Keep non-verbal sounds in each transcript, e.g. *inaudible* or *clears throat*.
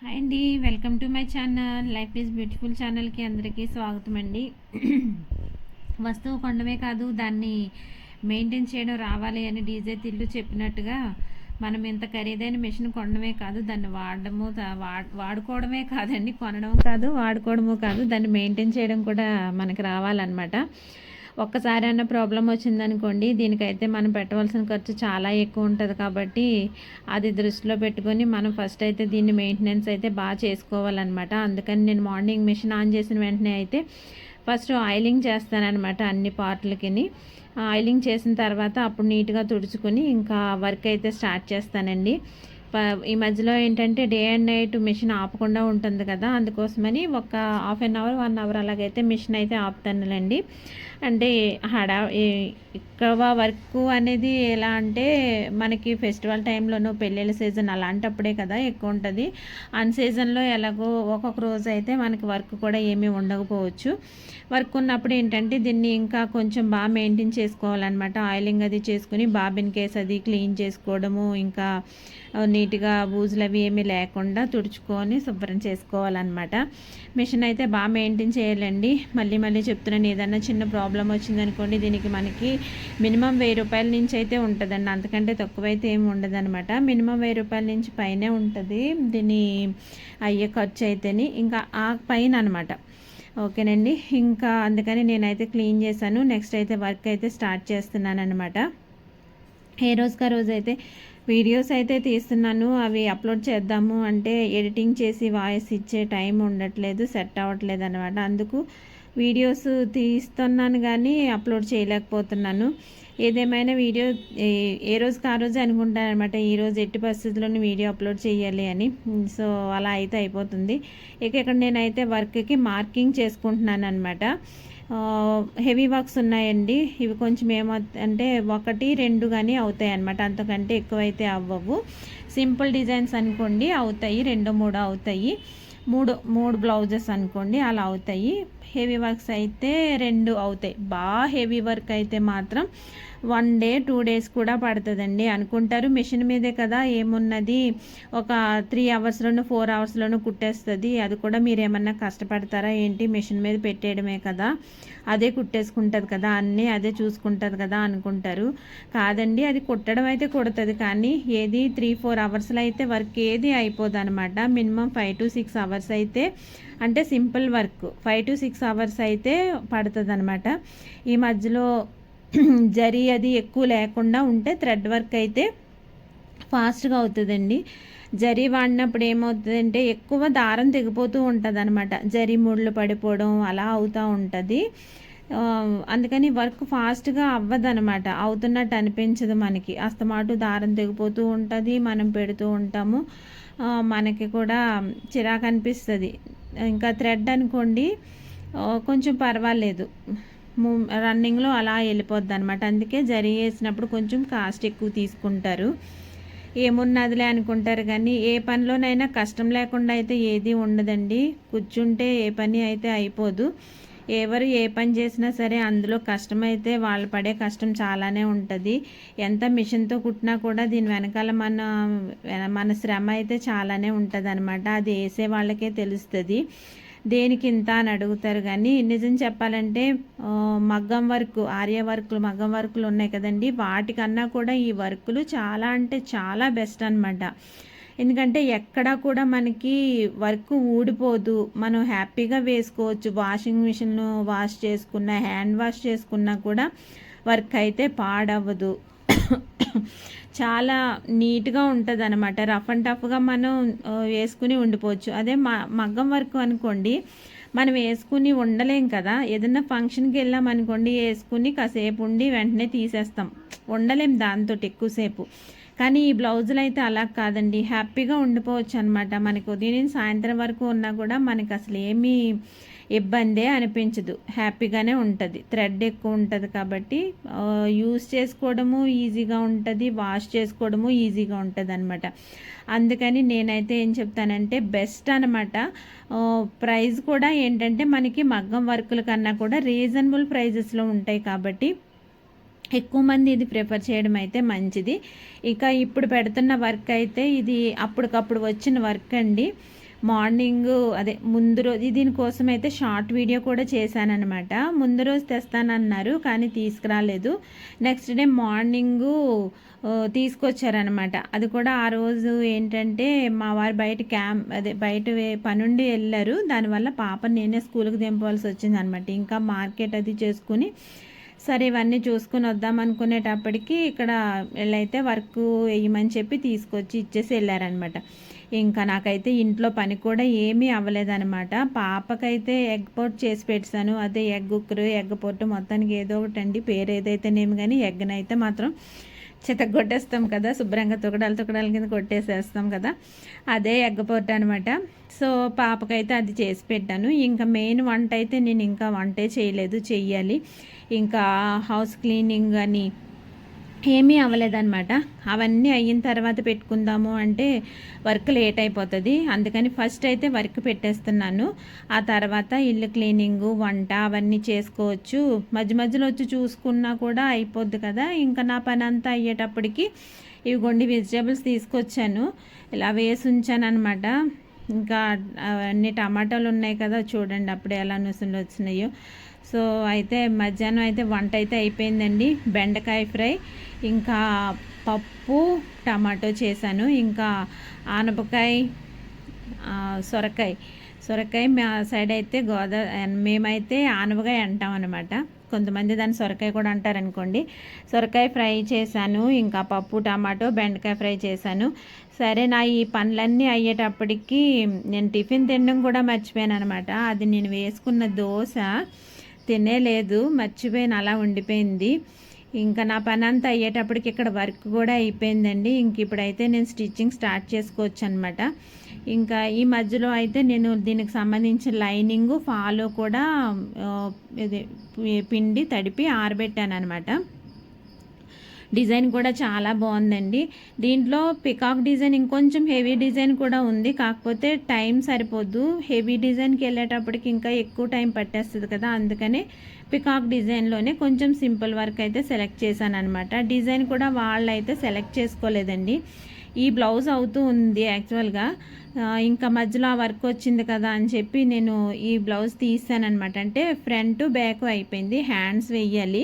Hi అండి welcome to my channel. Life is beautiful ఛానల్కి అందరికీ స్వాగతం అండి వస్తువు కొనడమే కాదు దాన్ని మెయింటైన్ చేయడం రావాలి అని డీజే తిల్లు చెప్పినట్టుగా మనం ఇంత ఖరీదైన మిషన్ కొనడమే కాదు దాన్ని వాడడము వాడుకోవడమే కాదండి కొనడం కాదు వాడుకోవడము కాదు దాన్ని మెయింటైన్ చేయడం కూడా మనకి రావాలన్నమాట. ఒక్కసారి అన్న ప్రాబ్లం వచ్చిందనుకోండి దీనికైతే మనం పెట్టవలసిన ఖర్చు చాలా ఎక్కువ ఉంటుంది కాబట్టి అది దృష్టిలో పెట్టుకొని మనం ఫస్ట్ అయితే దీన్ని మెయింటెనెన్స్ అయితే బాగా చేసుకోవాలన్నమాట. అందుకని నేను మార్నింగ్ మిషన్ ఆన్ చేసిన వెంటనే అయితే ఫస్ట్ ఆయిలింగ్ చేస్తానన్నమాట అన్ని పార్ట్లకి ఆయిలింగ్ చేసిన తర్వాత అప్పుడు నీట్గా తుడుచుకొని ఇంకా వర్క్ అయితే స్టార్ట్ చేస్తానండి. ఈ మధ్యలో ఏంటంటే డే అండ్ నైట్ మిషన్ ఆపకుండా ఉంటుంది కదా అందుకోసమని ఒక half an hour one hour అలాగైతే మిషన్ అయితే ఆపుతానులేండి. అంటే హడా ఎక్కువ వర్క్ అనేది ఎలా అంటే మనకి ఫెస్టివల్ టైంలోనూ పెళ్ళిళ్ళ సీజన్ అలాంటప్పుడే కదా ఎక్కువ ఉంటుంది. అన్ సీజన్లో ఎలాగో ఒక్కొక్క రోజు అయితే మనకి వర్క్ కూడా ఏమీ ఉండకపోవచ్చు. వర్క్ ఉన్నప్పుడు ఏంటంటే దీన్ని ఇంకా కొంచెం బాగా మెయింటైన్ చేసుకోవాలన్నమాట. ఆయిలింగ్ అది చేసుకుని బాబిన్ కేస్ అది క్లీన్ చేసుకోవడము ఇంకా నీట్గా బూజులు అవి ఏమీ లేకుండా తుడుచుకొని శుభ్రం చేసుకోవాలన్నమాట. మిషన్ అయితే బాగా మెయింటైన్ చేయాలండి. మళ్ళీ మళ్ళీ చెప్తున్నాను ఏదన్నా చిన్న ప్రాబ్లం వచ్చిందనుకోండి దీనికి మనకి మినిమం వెయ్యి రూపాయల నుంచి అయితే ఉంటుందండి. అంతకంటే తక్కువైతే ఏమి ఉండదన్నమాట. మినిమం వెయ్యి రూపాయల నుంచి పైనే ఉంటుంది. దీని అయ్యే ఖర్చు అయితేని ఇంకా ఆ పైన అనమాట ఓకేనండి. ఇంకా అందుకని నేనైతే క్లీన్ చేశాను. నెక్స్ట్ అయితే వర్క్ అయితే స్టార్ట్ చేస్తున్నాను అనమాట ఏ రోజుగా రోజు అయితే వీడియోస్ అయితే తీస్తున్నాను అవి అప్లోడ్ చేద్దాము అంటే ఎడిటింగ్ చేసి వాయిస్ ఇచ్చే టైం ఉండట్లేదు సెట్ అవ్వట్లేదు అనమాట అందుకు వీడియోస్ తీస్తున్నాను కానీ అప్లోడ్ చేయలేకపోతున్నాను. ఏదేమైనా వీడియో ఏ రోజుకి ఆ రోజు అనుకుంటాను అనమాట ఈరోజు ఎట్టి పరిస్థితుల్లోనూ వీడియో అప్లోడ్ చేయాలి అని. సో అలా అయితే అయిపోతుంది. ఇక ఇక్కడ నేనైతే వర్క్కి మార్కింగ్ చేసుకుంటున్నాను అనమాట హెవీ వర్క్స్ ఉన్నాయండి. ఇవి కొంచెం ఏమో అంటే ఒకటి రెండు కానీ అవుతాయి అనమాట అంతకంటే ఎక్కువైతే అవ్వవు. సింపుల్ డిజైన్స్ అనుకోండి అవుతాయి. రెండు మూడు అవుతాయి. మూడు మూడు బ్లౌజెస్ అనుకోండి అలా అవుతాయి. హెవీ వర్క్స్ అయితే రెండు అవుతాయి. బాగా హెవీ వర్క్ అయితే మాత్రం వన్ డే టూ డేస్ కూడా పడుతుందండి. అనుకుంటారు మిషన్ మీదే కదా ఏమున్నది? ఒక త్రీ అవర్స్లోనూ ఫోర్ అవర్స్లోనూ కుట్టేస్తుంది. అది కూడా మీరు ఏమన్నా కష్టపడతారా ఏంటి? మిషన్ మీద పెట్టేయడమే కదా. అదే కుట్టేసుకుంటుంది కదా. అన్నీ అదే చూసుకుంటుంది కదా అనుకుంటారు. కాదండి అది కుట్టడం అయితే కుడుతుంది. కానీ ఏది? త్రీ ఫోర్ అవర్స్లో అయితే వర్క్ ఏది అయిపోదు అనమాట minimum five to six hours అయితే అంటే simple work. Five to six hours అయితే పడుతుంది అనమాట ఈ మధ్యలో *clears throat* జరి అది ఎక్కువ లేకుండా ఉంటే థ్రెడ్ వర్క్ అయితే ఫాస్ట్గా అవుతుందండి. జరి వాడినప్పుడు ఏమవుతుందంటే ఎక్కువ దారం తెగిపోతూ ఉంటుంది అనమాట జరి ముళ్ళు పడిపోవడం అలా అవుతూ ఉంటుంది. అందుకని వర్క్ ఫాస్ట్గా అవ్వదనమాట అవుతున్నట్టు అనిపించదు మనకి. అస్తమాటు దారం తెగిపోతూ ఉంటుంది మనం పెడుతూ ఉంటాము. మనకి కూడా చిరాకు అనిపిస్తుంది ఇంకా థ్రెడ్ అనుకోండి కొంచెం పర్వాలేదు. రన్నింగ్లో అలా వెళ్ళిపోద్ది అనమాట అందుకే జరి వేసినప్పుడు కొంచెం కాస్ట్ ఎక్కువ తీసుకుంటారు. ఏమున్నదిలే అనుకుంటారు కానీ ఏ పనిలోనైనా కష్టం లేకుండా అయితే ఏది ఉండదండి. కూర్చుంటే ఏ పని అయితే అయిపోదు. ఎవరు ఏ పని చేసినా సరే అందులో కష్టమైతే వాళ్ళు పడే కష్టం చాలానే ఉంటుంది. ఎంత మిషన్తో కుట్టినా కూడా దీని వెనకాల మన మన శ్రమ అయితే చాలానే ఉంటుంది అనమాట అది వేసే వాళ్ళకే తెలుస్తుంది. దేనికి ఇంత అని అడుగుతారు కానీ నిజం చెప్పాలంటే మగ్గం వర్క్ ఆర్య వర్కులు మగ్గం వర్కులు ఉన్నాయి కదండి. వాటికన్నా కూడా ఈ వర్కులు చాలా అంటే చాలా బెస్ట్ అనమాట ఎందుకంటే ఎక్కడా కూడా మనకి వర్క్ ఊడిపోదు. మనం హ్యాపీగా వేసుకోవచ్చు. వాషింగ్ మిషన్ వాష్ చేసుకున్న హ్యాండ్ వాష్ చేసుకున్నా కూడా వర్క్ అయితే పాడవ్వదు. చాలా నీట్గా ఉంటుంది అనమాట రఫ్ అండ్ టఫ్గా మనం వేసుకుని ఉండిపోవచ్చు. అదే మగ్గం వర్క్ అనుకోండి మనం వేసుకుని ఉండలేం కదా. ఏదన్నా ఫంక్షన్కి వెళ్ళామనుకోండి వేసుకుని కాసేపు ఉండి వెంటనే తీసేస్తాం. ఉండలేం దాంతో ఎక్కువసేపు. కానీ ఈ బ్లౌజులు అయితే అలా కాదండి. హ్యాపీగా ఉండిపోవచ్చు అనమాట మనకు ఉదయం సాయంత్రం వరకు ఉన్నా కూడా మనకి అసలు ఏమీ ఇబ్బందే అనిపించదు. హ్యాపీగానే ఉంటుంది. థ్రెడ్ ఎక్కువ ఉంటుంది కాబట్టి యూస్ చేసుకోవడము ఈజీగా ఉంటుంది. వాష్ చేసుకోవడము ఈజీగా ఉంటుంది అనమాట అందుకని నేనైతే ఏం చెప్తానంటే బెస్ట్ అనమాట ప్రైస్ కూడా ఏంటంటే మనకి మగ్గం వర్కుల కన్నా కూడా రీజనబుల్ ప్రైజెస్లో ఉంటాయి కాబట్టి ఎక్కువ మంది ఇది ప్రిఫర్ చేయడం అయితే మంచిది. ఇక ఇప్పుడు పెడుతున్న వర్క్ అయితే ఇది అప్పటికప్పుడు వచ్చిన వర్క్ అండి. మార్నింగ్ అదే ముందు రోజు దీనికోసం అయితే షార్ట్ వీడియో కూడా చేశానమాట ముందు రోజు తెస్తానన్నారు కానీ తీసుకురాలేదు. నెక్స్ట్ డే మార్నింగు తీసుకొచ్చారనమాట అది కూడా ఆ రోజు ఏంటంటే మా వారు బయట క్యాంప్ అదే బయట పనుండి వెళ్ళారు. దానివల్ల పాప నేనే స్కూల్కి దింపవలసి వచ్చింది అనమాట ఇంకా మార్కెట్ అది చేసుకుని సరే ఇవన్నీ చూసుకుని వద్దాం అనుకునేటప్పటికి ఇక్కడ వెళ్ళైతే వర్క్ వేయమని చెప్పి తీసుకొచ్చి ఇచ్చేసి వెళ్ళారనమాట ఇంకా నాకైతే ఇంట్లో పని కూడా ఏమీ అవ్వలేదనమాట పాపకైతే ఎగ్ పొట్ చేసి పెట్టాను. అదే ఎగ్ కుక్కరు ఎగ్ పొట్టు మొత్తానికి ఏదో ఒకటి అండి పేరు ఏదైతేనేమి కానీ ఎగ్నైతే మాత్రం చెత్త కొట్టేస్తాం కదా శుభ్రంగా తొకడాలు తొకడాల కింద కొట్టేసేస్తాం కదా అదే ఎగ్గపోట అనమాట సో పాపకైతే అది చేసి పెట్టాను. ఇంకా మెయిన్ వంట అయితే నేను ఇంకా వంటే చేయలేదు చెయ్యాలి. ఇంకా హౌస్ క్లీనింగ్ అని ఏమీ అవ్వలేదన్నమాట. అవన్నీ అయిన తర్వాత పెట్టుకుందాము అంటే వర్క్ లేట్ అయిపోతుంది. అందుకని ఫస్ట్ అయితే వర్క్ పెట్టేస్తున్నాను. ఆ తర్వాత ఇల్లు క్లీనింగ్ వంట అవన్నీ చేసుకోవచ్చు. మధ్య మధ్యలో వచ్చి చూసుకున్నా కూడా అయిపోద్ది కదా. ఇంకా నా పని అంతా అయ్యేటప్పటికి ఇవిగోండి వెజిటేబుల్స్ తీసుకొచ్చాను. ఇలా వేసి ఉంచాను అనమాట ఇంకా అన్ని టమాటాలు ఉన్నాయి కదా చూడండి అప్పుడే ఎలా నుసులు వచ్చినాయో. సో అయితే మధ్యాహ్నం అయితే వంట అయితే అయిపోయిందండి. బెండకాయ ఫ్రై ఇంకా పప్పు టమాటో చేశాను. ఇంకా ఆనపకాయ సొరకాయ. సొరకాయ మా సైడ్ అయితే గోదా మేమైతే ఆనపకాయ అంటాం అనమాట కొంతమంది దాన్ని సొరకాయ కూడా అంటారనుకోండి. సొరకాయ ఫ్రై చేశాను ఇంకా పప్పు టమాటో బెండకాయ ఫ్రై చేశాను. సరే నా ఈ పనులన్నీ అయ్యేటప్పటికి నేను టిఫిన్ తినడం కూడా మర్చిపోయాను అనమాట అది నేను వేసుకున్న దోశ తినేలేదు మర్చిపోయిన అలా ఉండిపోయింది. ఇంకా నా పని అంతా అయ్యేటప్పటికి ఇక్కడ వర్క్ కూడా అయిపోయిందండి. ఇంక ఇప్పుడైతే నేను స్టిచ్చింగ్ స్టార్ట్ చేసుకోవచ్చు అనమాట ఇంకా ఈ మధ్యలో అయితే నేను దీనికి సంబంధించిన లైనింగ్ ఫాలో కూడా ఇది పిండి తడిపి ఆరబెట్టాను అనమాట డిజైన్ కూడా చాలా బాగుందండి. దీంట్లో పికాక్ డిజైన్ ఇంకొంచెం హెవీ డిజైన్ కూడా ఉంది. కాకపోతే టైం సరిపోద్దు హెవీ డిజైన్కి వెళ్ళేటప్పటికి ఇంకా ఎక్కువ టైం పట్టేస్తుంది కదా. అందుకనే పికాక్ డిజైన్లోనే కొంచెం సింపుల్ వర్క్ అయితే సెలెక్ట్ చేశాను అనమాట డిజైన్ కూడా వాళ్ళు అయితే సెలెక్ట్ చేసుకోలేదండి. ఈ బ్లౌజ్ అవుతూ ఉంది యాక్చువల్గా. ఇంకా మధ్యలో ఆ వర్క్ వచ్చింది కదా అని చెప్పి నేను ఈ బ్లౌజ్ తీసాను అనమాట అంటే ఫ్రంట్ బ్యాక్ అయిపోయింది. హ్యాండ్స్ వెయ్యాలి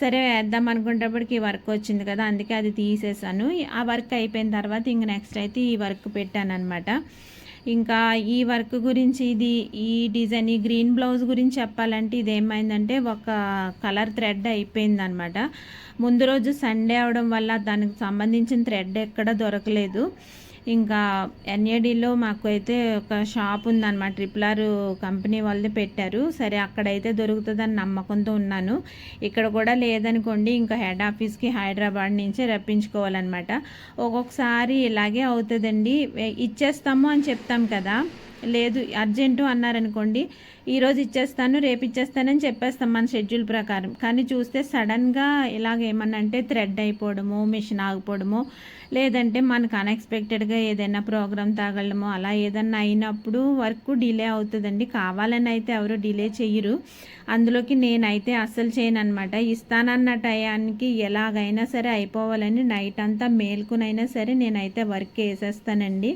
సరే వేద్దాం అనుకునేటప్పటికి ఈ వర్క్ వచ్చింది కదా అందుకే అది తీసేసాను. ఆ వర్క్ అయిపోయిన తర్వాత ఇంక నెక్స్ట్ అయితే ఈ వర్క్ పెట్టాను అనమాట ఇంకా ఈ వర్క్ గురించి ఇది ఈ డిజైన్ ఈ గ్రీన్ బ్లౌజ్ గురించి చెప్పాలంటే ఇది ఏమైందంటే ఒక కలర్ థ్రెడ్ అయిపోయింది అనమాట ముందు రోజు సండే అవడం వల్ల దానికి సంబంధించిన థ్రెడ్ ఎక్కడ దొరకలేదు. ఇంకా ఎన్ఏడిలో మాకు అయితే ఒక షాప్ ఉందన్నమాట. ట్రిపుల్ ఆర్ కంపెనీ వాళ్ళది పెట్టారు. సరే అక్కడైతే దొరుకుతుందని నమ్మకంతో ఉన్నాను. ఇక్కడ కూడా లేదనుకోండి ఇంకా హెడ్ ఆఫీస్కి హైదరాబాద్ నుంచే రప్పించుకోవాలన్నమాట. ఒక్కొక్కసారి ఇలాగే అవుతుందండి. ఇచ్చేస్తాము అని చెప్తాం కదా. లేదు అర్జెంటు అన్నారనుకోండి ఈరోజు ఇచ్చేస్తాను రేపు ఇచ్చేస్తానని చెప్పేస్తాం మన షెడ్యూల్ ప్రకారం. కానీ చూస్తే సడన్గా ఇలాగ ఏమన్నా అంటే థ్రెడ్ అయిపోవడము మిషన్ ఆగిపోవడము లేదంటే మనకు అన్ఎక్స్పెక్టెడ్గా ఏదైనా ప్రోగ్రామ్ తాగడము అలా ఏదన్నా అయినప్పుడు వర్క్ డిలే అవుతుందండి. కావాలని అయితే ఎవరు డిలే చెయ్యరు. అందులోకి నేనైతే అస్సలు చేయను అనమాట ఇస్తానన్న టయానికి ఎలాగైనా సరే అయిపోవాలని నైట్ అంతా మేల్కునైనా సరే నేనైతే వర్క్ వేసేస్తానండి.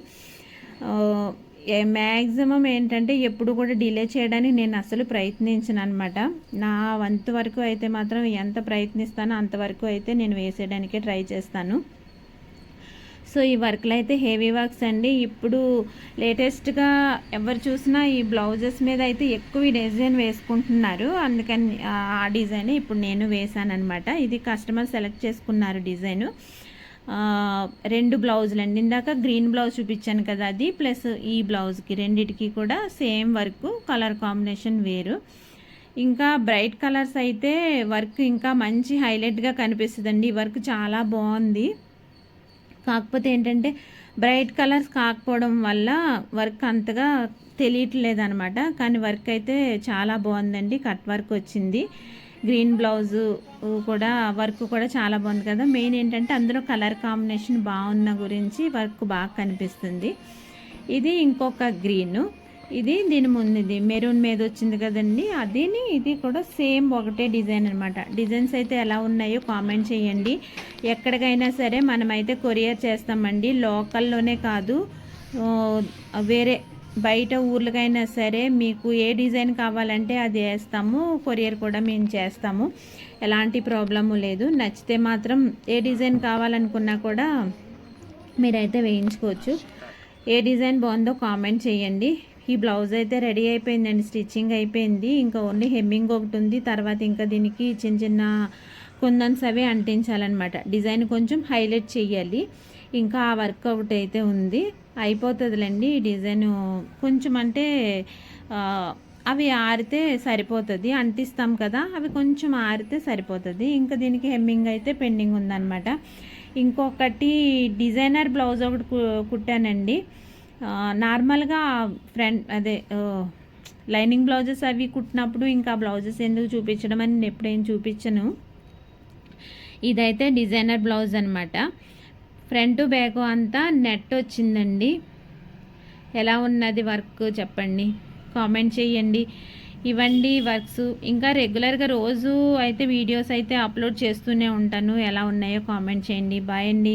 మ్యాక్సిమం ఏంటంటే ఎప్పుడు కూడా డిలే చేయడానికి నేను అసలు ప్రయత్నించను అనమాట నా వంతు వరకు అయితే మాత్రం ఎంత ప్రయత్నిస్తానో అంతవరకు అయితే నేను వేసేయడానికే ట్రై చేస్తాను. సో ఈ వర్క్లు అయితే హెవీ వర్క్స్ అండి. ఇప్పుడు లేటెస్ట్గా ఎవరు చూసినా ఈ బ్లౌజెస్ మీద అయితే ఎక్కువ డిజైన్ వేసుకుంటున్నారు. అందుకని ఆ డిజైన్ ఇప్పుడు నేను వేసాను అనమాట ఇది కస్టమర్ సెలెక్ట్ చేసుకున్నారు డిజైను. రెండు బ్లౌజులు అండి. ఇందాక గ్రీన్ బ్లౌజ్ చూపించాను కదా అది ప్లస్ ఈ బ్లౌజ్కి రెండిటికి కూడా సేమ్ వర్క్ కలర్ కాంబినేషన్ వేరు. ఇంకా బ్రైట్ కలర్స్ అయితే వర్క్ ఇంకా మంచి హైలైట్గా కనిపిస్తుందండి. ఈ వర్క్ చాలా బాగుంది. కాకపోతే ఏంటంటే బ్రైట్ కలర్స్ కాకపోవడం వల్ల వర్క్ అంతగా తెలియట్లేదు అనమాట కానీ వర్క్ అయితే చాలా బాగుందండి. కట్ వర్క్ వచ్చింది. గ్రీన్ బ్లౌజు కూడా వర్క్ కూడా చాలా బాగుంది కదా. మెయిన్ ఏంటంటే అందులో కలర్ కాంబినేషన్ బాగున్న గురించి వర్క్ బాగా కనిపిస్తుంది. ఇది ఇంకొక గ్రీన్. ఇది దీని ముందు ఇది మెరూన్ మీద వచ్చింది కదండి. అదిని ఇది కూడా సేమ్ ఒకటే డిజైన్ అనమాట డిజైన్స్ అయితే ఎలా ఉన్నాయో కామెంట్ చేయండి. ఎక్కడికైనా సరే మనమైతే కొరియర్ చేస్తామండి. లోకల్లోనే కాదు వేరే బయట ఊర్లకైనా సరే మీకు ఏ డిజైన్ కావాలంటే అది వేస్తాము కొరియర్ కూడా మేము చేస్తాము. ఎలాంటి ప్రాబ్లము లేదు. నచ్చితే మాత్రం ఏ డిజైన్ కావాలనుకున్నా కూడా మీరైతే వేయించుకోవచ్చు. ఏ డిజైన్ బాగుందో కామెంట్ చేయండి. ఈ బ్లౌజ్ అయితే రెడీ అయిపోయిందండి స్టిచ్చింగ్ అయిపోయింది. ఇంకా ఓన్లీ హెమ్మింగ్ ఒకటి ఉంది. తర్వాత ఇంకా దీనికి చిన్న చిన్న కుందన్స్ అవి అంటించాలన్నమాట. డిజైన్ కొంచెం హైలైట్ చేయాలి ఇంకా ఆ వర్క్ ఒకటి అయితే ఉంది. అయిపోతుందిలేండి ఈ డిజైన్. కొంచెం అంటే అవి ఆరితే సరిపోతుంది అంటిస్తాం కదా అవి కొంచెం ఆరితే సరిపోతుంది. ఇంకా దీనికి హెమ్మింగ్ అయితే పెండింగ్ ఉందన్నమాట. ఇంకొకటి డిజైనర్ బ్లౌజ్ ఒకటి కు- కుట్టానండి. నార్మల్గా ఫ్రంట్ అదే లైనింగ్ బ్లౌజెస్ అవి కుట్టినప్పుడు ఇంకా బ్లౌజెస్ ఎందుకు చూపించడం అని నేను ఎప్పుడేం చూపించను. ఇదైతే డిజైనర్ బ్లౌజ్ అనమాట ఫ్రంట్ బ్యాక్ అంతా నెట్ వచ్చిందండి. ఎలా ఉన్నది వర్క్ చెప్పండి. కామెంట్ చేయండి. ఇవ్వండి వర్క్స్. ఇంకా రెగ్యులర్గా రోజు అయితే వీడియోస్ అయితే అప్లోడ్ చేస్తూనే ఉంటాను. ఎలా ఉన్నాయో కామెంట్ చేయండి. బాయ్ అండి.